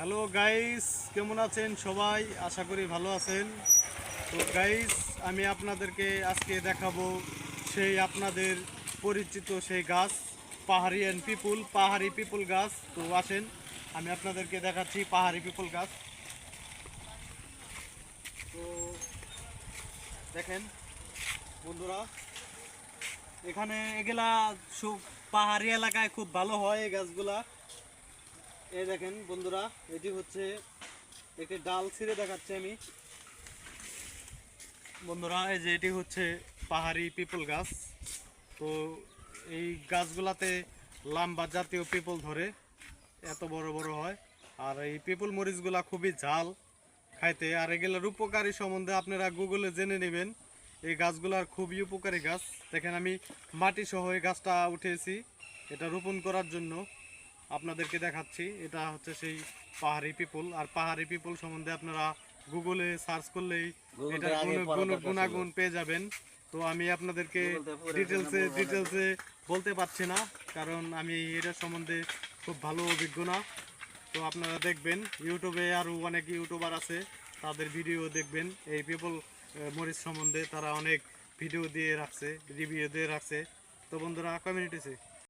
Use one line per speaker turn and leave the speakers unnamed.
Hello guys, কেমন আছেন সবাই? আশা করি ভালো আছেন। তো গাইস, আমি আপনাদেরকে আজকে দেখাবো সেই আপনাদের পরিচিত সেই গাছ, পাহাড়ি অ্যান্ড পিপুল পাহাড়ি পিপুল গাছ। তো আসেন, আমি আপনাদেরকে দেখাচ্ছি পাহাড়ি পিপুল গাছ। তো দেখেন, বন্ধুরা, এখানে এগুলা সব পাহাড়ি এলাকায় খুব ভালো হয় এই গাছগুলা। এই দেখেন বন্ধুরা, এটি হচ্ছে একটি ডাল ছিঁড়ে দেখাচ্ছি আমি। বন্ধুরা, এই যে এটি হচ্ছে পাহাড়ি পিপল গাছ। তো এই গাছগুলাতে লাম্বা জাতীয় পিপল ধরে, এত বড় বড় হয়। আর এই পিপল মরিচগুলা খুবই ঝাল খাইতে। আর এগুলোর উপকারী সম্বন্ধে আপনারা গুগলে জেনে নেবেন। এই গাছগুলার খুবই উপকারী গাছ। দেখেন আমি মাটি সহ এই গাছটা উঠেছি এটা রোপণ করার জন্য। আপনাদেরকে দেখাচ্ছি। এটা হচ্ছে সেই পাহাড়ি পিপল। আর পাহাড়ি পিপল সম্বন্ধে আপনারা গুগলে সার্চ করলেই এটার। গুণাগুণ পেয়ে যাবেন। তো আমি আপনাদেরকে ডিটেলসে। ডিটেলসে বলতে পারছি না কারণ আমি এটার সম্বন্ধে খুব ভালো অভিজ্ঞ না। তো আপনারা দেখবেন ইউটিউবে আরও অনেক ইউটিউবার আছে তাদের ভিডিও দেখবেন। এই পিপল মরিচ সম্বন্ধে তারা অনেক ভিডিও দিয়ে রাখছে রিভিউ দিয়ে রাখছে। তো বন্ধুরা কমিউনিটিছে